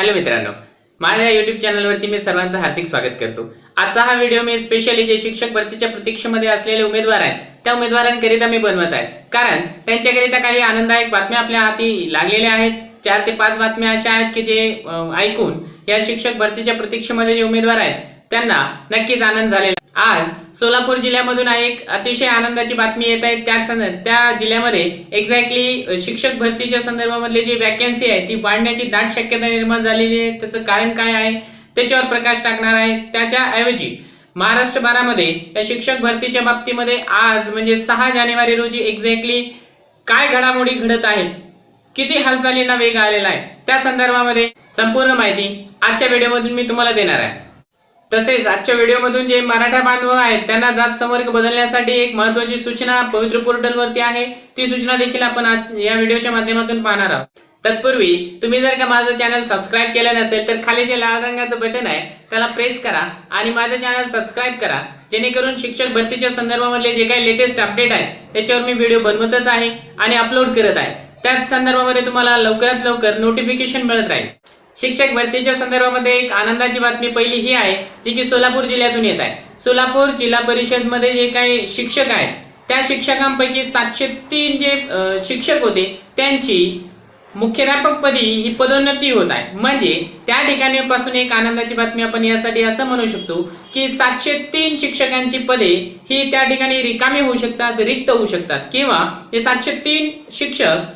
Hello मित्रांनो माझ्या YouTube चॅनलवरती मी सर्वांचं हार्दिक स्वागत करतो. आजचा हा व्हिडिओ मी स्पेशली जे शिक्षक भरतीच्या प्रतीक्षेमध्ये असलेले उमेदवार आहेत त्या उमेदवारांकरिता मी बनवत आहे. कारण त्यांच्याकरिता काही आनंददायक बातम्या आपल्या हाती लागलेल्या आहेत. चार ते पाच बातम्या अशा आहेत की जे ऐकून या शिक्षक भरतीच्या प्रतीक्षेमध्ये जे उमेदवार आहेत त्यांना नक्कीच आनंद झालेला आज सोलापूर जिल्ह्यामधून एक अतिशय आनंदाची बातमी येत आहे. त्या त्या जिल्ह्यामध्ये एक्झॅक्टली शिक्षक भरतीच्या संदर्भामधली जी वॅकन्सी आहे ती वाढण्याची दाट शक्यता निर्माण झालेली आहे. त्याचं कारण काय आहे? त्याच्यावर प्रकाश टाकणार आहे. त्याच्या ऐवजी महाराष्ट्र बारामध्ये या शिक्षक भरतीच्या बाबतीमध्ये आज म्हणजे सहा जानेवारी रोजी एक्झॅक्टली काय घडामोडी घडत आहेत किती हालचालींना वेग आलेला आहे? त्या संदर्भामध्ये संपूर्ण माहिती आजच्या व्हिडिओमधून मी तुम्हाला देणार आहे. तसेच आजच्या व्हिडिओमधून जे मराठा बांधव आहेत त्यांना जात संवर्ग बदलण्यासाठी एक महत्वाची सूचना पवित्र पोर्टलवरती आहे. ती सूचना देखील आपण आज या व्हिडिओच्या माध्यमातून पाहणार आहोत. तत्पूर्वी तुम्ही जर का माझं चॅनल सबस्क्राईब केलं नसेल तर खाली जे लाल रंगाचं बटन आहे त्याला प्रेस करा आणि माझं चॅनल सबस्क्राईब करा. जेणेकरून शिक्षक भरतीच्या संदर्भामधले जे काही लेटेस्ट अपडेट आहेत त्याच्यावर मी व्हिडिओ बनवतच आहे आणि अपलोड करत आहे. त्याच संदर्भामध्ये तुम्हाला लवकरात लवकर नोटिफिकेशन मिळत राहील. शिक्षक भरतीच्या संदर्भामध्ये एक आनंदाची बातमी पहिली ही आहे जी की सोलापूर जिल्ह्यातून येत आहे. सोलापूर जिल्हा परिषदमध्ये जे काही शिक्षक आहेत त्या शिक्षकांपैकी सातशे तीन जे शिक्षक होते त्यांची मुख्याध्यापक पदी ही पदोन्नती होत आहे. म्हणजे त्या ठिकाणी पासून एक आनंदाची बातमी आपण यासाठी असं म्हणू शकतो की सातशे तीन शिक्षकांची पदे ही त्या ठिकाणी रिकामी होऊ शकतात रिक्त होऊ शकतात. किंवा हे सातशे तीन शिक्षक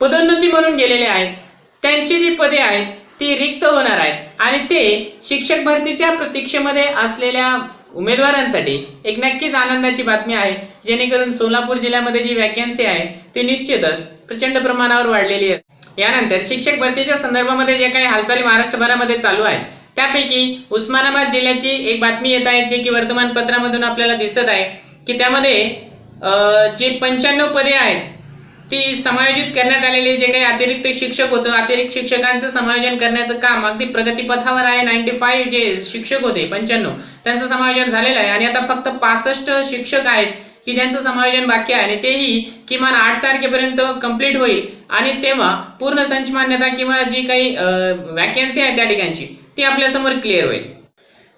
पदोन्नती म्हणून गेलेले आहेत त्यांची जी पदे आहेत ती रिक्त होणार आहेत. आणि ते शिक्षक भरतीच्या प्रतीक्षेमध्ये असलेल्या उमेदवारांसाठी एक नक्कीच आनंदाची बातमी आहे. जेणेकरून सोलापूर जिल्ह्यामध्ये जी वॅकन्सी आहे ती निश्चितच प्रचंड प्रमाणावर वाढलेली आहे. यानंतर शिक्षक भरतीच्या संदर्भामध्ये जे काही हालचाली महाराष्ट्रभरामध्ये चालू आहेत त्यापैकी उस्मानाबाद जिल्ह्याची एक बातमी येत आहे जे की वर्तमानपत्रामधून आपल्याला दिसत आहे की त्यामध्ये जे पंच्याण्णव पदे आहेत ती समायोजित करण्यात आलेले जे काही अतिरिक्त शिक्षक होतं अतिरिक्त शिक्षकांचं समायोजन करण्याचं काम अगदी प्रगतीपथावर आहे. नाईन्टी फाईव्ह जे शिक्षक होते पंच्याण्णव त्यांचं समायोजन झालेलं आहे. आणि आता फक्त पासष्ट शिक्षक आहेत की ज्यांचं समायोजन बाकी आहे. आणि तेही किमान आठ तारखेपर्यंत कंप्लीट होईल. आणि तेव्हा पूर्ण संच मान्यता किंवा जी काही वॅकन्सी आहे त्या ठिकाणची ती आपल्यासमोर क्लिअर होईल.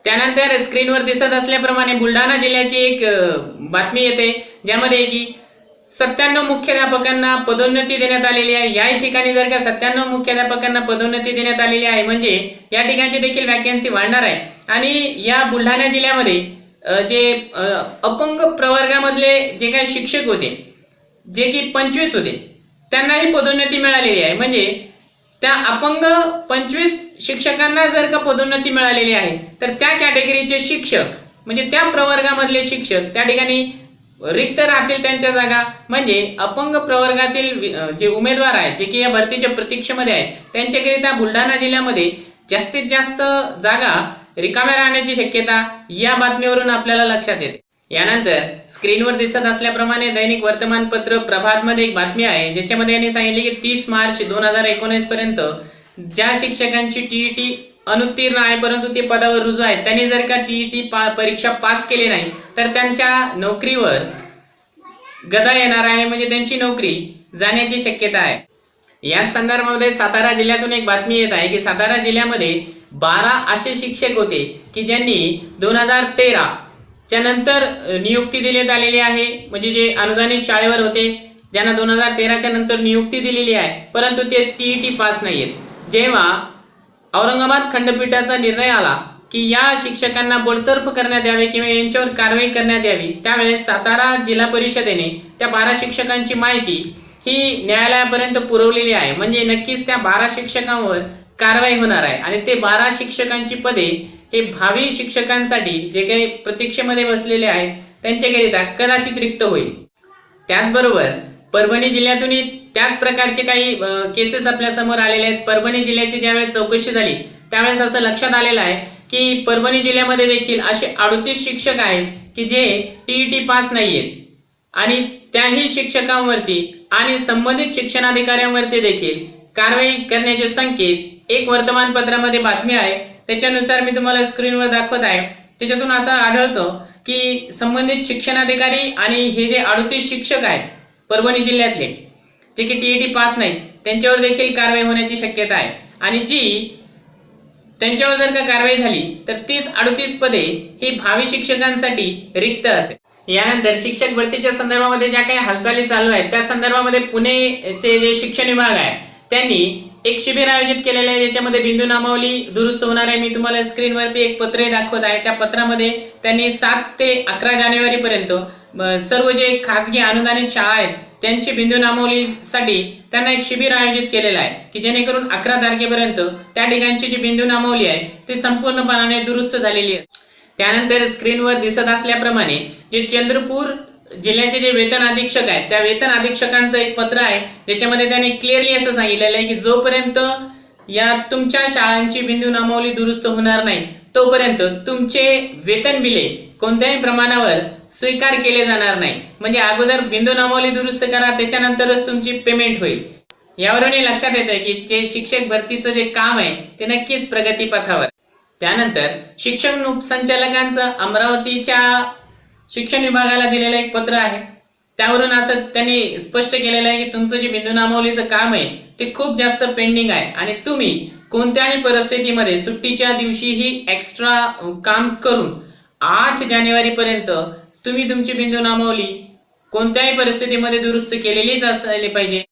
त्यानंतर स्क्रीनवर दिसत असल्याप्रमाणे बुलढाणा जिल्ह्याची एक बातमी येते ज्यामध्ये की सत्त्याण्णव मुख्याध्यापकांना पदोन्नती देण्यात आलेली आहे. या ठिकाणी जर का सत्त्याण्णव मुख्याध्यापकांना पदोन्नती देण्यात आलेली आहे म्हणजे या ठिकाणची देखील वॅकन्सी वाढणार आहे. आणि या बुलढाणा जिल्ह्यामध्ये जे अपंग प्रवर्गामधले जे काही शिक्षक होते जे की पंचवीस होते त्यांनाही पदोन्नती मिळालेली आहे. म्हणजे त्या अपंग पंचवीस शिक्षकांना जर का पदोन्नती मिळालेली आहे तर त्या कॅटेगरीचे शिक्षक म्हणजे त्या प्रवर्गामधले शिक्षक त्या ठिकाणी रिक्त राहतील त्यांच्या जागा. म्हणजे अपंग प्रवर्गातील जे उमेदवार आहेत जे की या भरतीच्या प्रतीक्षेमध्ये आहेत त्यांच्याकरिता बुलढाणा जिल्ह्यामध्ये जास्तीत जास्त जागा रिकाम्या राहण्याची शक्यता या बातमीवरून आपल्याला लक्षात येते. यानंतर स्क्रीनवर दिसत असल्याप्रमाणे दैनिक वर्तमानपत्र प्रभातमध्ये एक बातमी आहे ज्याच्यामध्ये यांनी सांगितले की तीस मार्च दोन हजार एकोणीस पर्यंत ज्या शिक्षकांची टीईटी अनुत्तीर्ण आहे परंतु ते पदावर रुजू आहेत. त्यांनी जर का टीईटी परीक्षा पास केली नाही तर त्यांच्या नोकरीवर गदा येणार आहे म्हणजे त्यांची नोकरी जाण्याची शक्यता आहे. याच संदर्भामध्ये सातारा जिल्ह्यातून एक बातमी येत आहे की सातारा जिल्ह्यामध्ये बारा असे शिक्षक होते की ज्यांनी दोन हजार तेराच्या नंतर नियुक्ती देण्यात आलेली आहे म्हणजे जे अनुदानित शाळेवर होते ज्यांना दोन हजार तेराच्या नंतर नियुक्ती दिलेली आहे परंतु ते टीईटी पास नाही आहेत जेव्हा औरंगाबाद खंडपीठाचा निर्णय आला की या शिक्षकांना बडतर्फ करण्यात यावे किंवा यांच्यावर कारवाई करण्यात यावी त्यावेळेस सातारा जिल्हा परिषदेने त्या बारा शिक्षकांची माहिती ही न्यायालयापर्यंत पुरवलेली आहे. म्हणजे नक्कीच त्या बारा शिक्षकांवर कारवाई होणार आहे आणि ते बारा शिक्षकांची पदे हे भावी शिक्षकांसाठी जे काही प्रतीक्षेमध्ये बसलेले आहेत त्यांच्याकरिता कदाचित रिक्त होईल. त्याचबरोबर परभणी जिल्ह्यातूनही त्याच प्रकारचे काही केसेस आपल्यासमोर आलेले आहेत. परभणी जिल्ह्याची ज्यावेळेस चौकशी झाली त्यावेळेस असं लक्षात आलेलं आहे की परभणी जिल्ह्यामध्ये देखील असे अडतीस शिक्षक आहेत की जे टीईटी पास नाही आहेत आणि त्याही शिक्षकांवरती आणि संबंधित शिक्षणाधिकाऱ्यांवरती देखील कारवाई करण्याचे संकेत एक वर्तमानपत्रामध्ये बातमी आहे. त्याच्यानुसार मी तुम्हाला स्क्रीनवर दाखवत आहे. त्याच्यातून असं आढळतं की संबंधित शिक्षणाधिकारी आणि हे जे अडतीस शिक्षक आहेत परभणी जिल्ह्यातले. जे की टीईटी पास नाहीत त्यांच्यावर देखील कारवाई होण्याची शक्यता आहे. आणि जी त्यांच्यावर जर का कारवाई झाली तर तीच अडतीस पदे ही भावी शिक्षकांसाठी रिक्त असेल. यानंतर शिक्षक भरतीच्या संदर्भामध्ये ज्या काही हालचाली चालू आहेत त्या संदर्भामध्ये पुणेचे जे शिक्षण विभाग आहे त्यांनी एक शिबिर आयोजित केलेलं आहे ज्याच्यामध्ये बिंदू नामावली दुरुस्त होणार आहे. मी तुम्हाला स्क्रीनवरती एक पत्रे दाखवत आहे. त्या पत्रामध्ये त्यांनी सात ते अकरा जानेवारीपर्यंत सर्व जे खासगी अनुदानित शाळा आहेत त्यांची बिंदू नामावलीसाठी त्यांना एक शिबिर आयोजित केलेलं आहे की जेणेकरून अकरा तारखेपर्यंत त्या ठिकाणची जी बिंदू नामावली आहे ती संपूर्णपणाने दुरुस्त झालेली आहे. त्यानंतर स्क्रीनवर दिसत असल्याप्रमाणे जे चंद्रपूर जिल्ह्याचे जे वेतन अधीक्षक आहेत त्या वेतन अधीक्षकांचं एक पत्र आहे ज्याच्यामध्ये त्याने क्लिअरली असं सांगितलेलं आहे की जोपर्यंत या तुमच्या शाळांची बिंदू नामावली दुरुस्त होणार नाही तोपर्यंत तुमचे वेतन बिले कोणत्याही प्रमाणावर स्वीकार केले जाणार नाही. म्हणजे अगोदर बिंदू नामावली दुरुस्त करा त्याच्यानंतरच तुमची पेमेंट होईल. यावरून हे लक्षात येतं की जे शिक्षक भरतीचं जे काम आहे ते नक्कीच प्रगतीपथावर. त्यानंतर शिक्षण उपसंचालकांचं अमरावतीच्या शिक्षण विभागाला दिलेलं एक पत्र आहे. त्यावरून असं त्यांनी स्पष्ट केलेलं आहे की तुमचं जे बिंदू नामावलीचं काम आहे ते खूप जास्त पेंडिंग आहे. आणि तुम्ही कोणत्याही परिस्थितीमध्ये सुट्टीच्या दिवशीही एक्स्ट्रा काम करून आठ जानेवारीपर्यंत तुम्ही तुमची बिंदू नामावली कोणत्याही परिस्थितीमध्ये दुरुस्त केलेलीच असायला पाहिजे.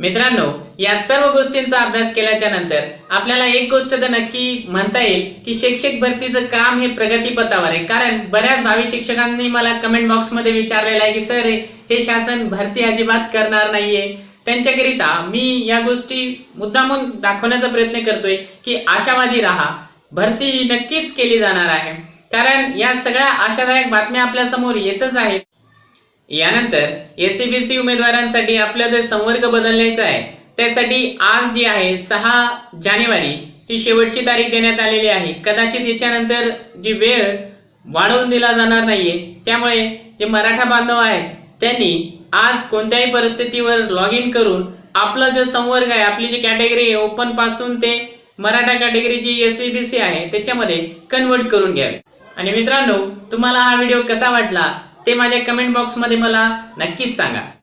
मित्रांनो या सर्व गोष्टींचा अभ्यास केल्याच्यानंतर आपल्याला एक गोष्ट तर नक्की म्हणता येईल की शिक्षक भरतीचं काम हे प्रगतीपथावर आहे. कारण बऱ्याच भावी शिक्षकांनी मला कमेंट बॉक्समध्ये विचारलेलं आहे की सर हे शासन भरती अजिबात करणार नाहीये. त्यांच्याकरिता मी या गोष्टी मुद्दामून दाखवण्याचा प्रयत्न करतोय की आशावादी राहा. भरती ही नक्कीच केली जाणार आहे. कारण या सगळ्या आशादायक बातम्या आपल्यासमोर येतच आहेत. यानंतर एसीबीसी उमेदवारांसाठी आपलं जे संवर्ग बदलण्याचा आहे त्यासाठी आज जी आहे सहा जानेवारी ही शेवटची तारीख देण्यात आलेली आहे. कदाचित याच्यानंतर जी वेळ वाढवून दिला जाणार नाहीये त्यामुळे जे मराठा बांधव आहेत त्यांनी आज कोणत्याही परिस्थितीवर लॉग इन करून आपला जे संवर्ग आहे आपली जी कॅटेगरी आहे ओपनपासून ते मराठा कॅटेगरी जी एस सी बी सी आहे त्याच्यामध्ये कन्वर्ट करून घ्यावे. आणि मित्रांनो तुम्हाला हा व्हिडिओ कसा वाटला? ते माझ्या कमेंट बॉक्समध्ये मला नक्कीच सांगा.